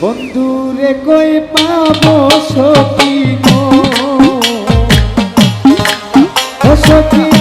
বন্ধুরে কই পাবো সখী গো? সখী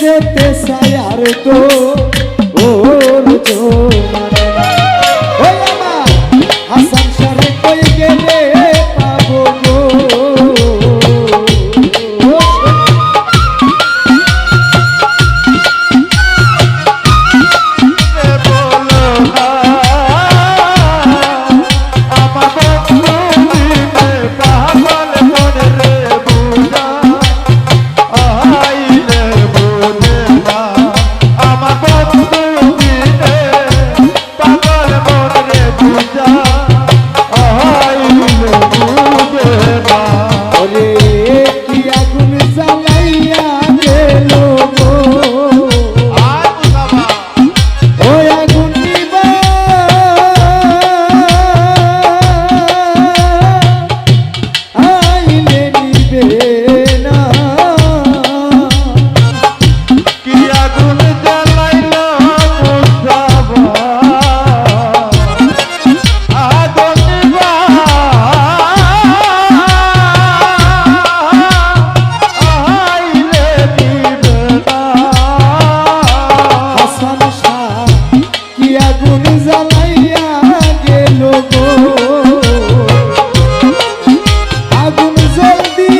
যেতে চাই তো ওর চোখ জলদি